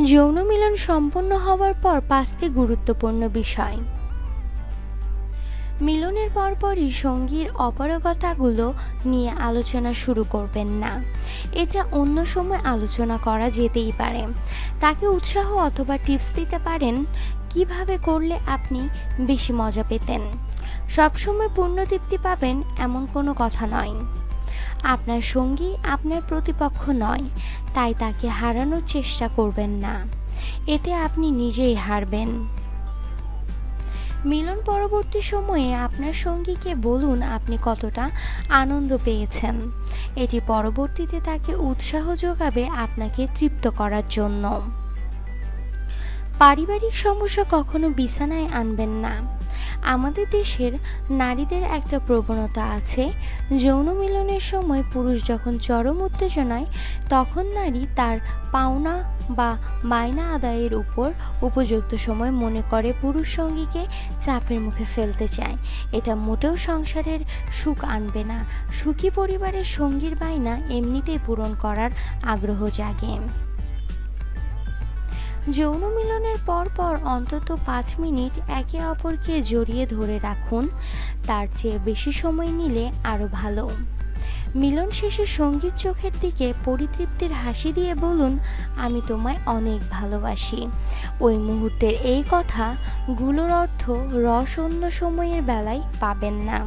যৌন মিলন সম্পন্ন হওয়ার পর পাঁচটি গুরুত্বপূর্ণ বিষয়। মিলনের পরপরই সঙ্গীর অপারগতাগুলো নিয়ে আলোচনা শুরু করবেন না। এটা অন্য সময় আলোচনা করা যেতেই পারে। তাকে উৎসাহ অথবা টিপস দিতে পারেন, কীভাবে করলে আপনি বেশি মজা পেতেন? সবসময় পূর্ণ তৃপ্তি পাবেন এমন কোনো কথা নয়। আপনার সঙ্গী আপনার প্রতিপক্ষ নয়, তাই তাকে হারানোর চেষ্টা করবেন না। এতে আপনি নিজেই হারবেন। মিলন পরবর্তী সময়ে আপনার সঙ্গীকে বলুন আপনি কতটা আনন্দ পেয়েছেন। এটি পরবর্তীতে তাকে উৎসাহ যোগাবে আপনাকে তৃপ্ত করার জন্য। পারিবারিক সমস্যা কখনো বিছানায় আনবেন না। আমাদের দেশের নারীদের একটা প্রবণতা আছে। যৌন মিলনের সময় পুরুষ যখন চরম উত্তেজনায়, তখন নারী তার পাওনা বা মায়না আদায়ের উপর উপযুক্ত সময় মনে করে পুরুষ সঙ্গীকে চাপের মুখে ফেলতে চায়। এটা মোটেও সংসারের সুখ আনবে না। সুখী পরিবারের সঙ্গীর বায়না এমনিতেই পূরণ করার আগ্রহ জাগে। যৌন মিলনের পর পর অন্তত পাঁচ মিনিট একে অপরকে জড়িয়ে ধরে রাখুন, তার চেয়ে বেশি সময় নিলে আরও ভালো। মিলন শেষে সংগীত চোখের দিকে পরিতৃপ্তির হাসি দিয়ে বলুন, আমি তোমায় অনেক ভালোবাসি। ওই মুহূর্তের এই কথা গুলোর অর্থ রস অন্য সময়ের বেলায় পাবেন না।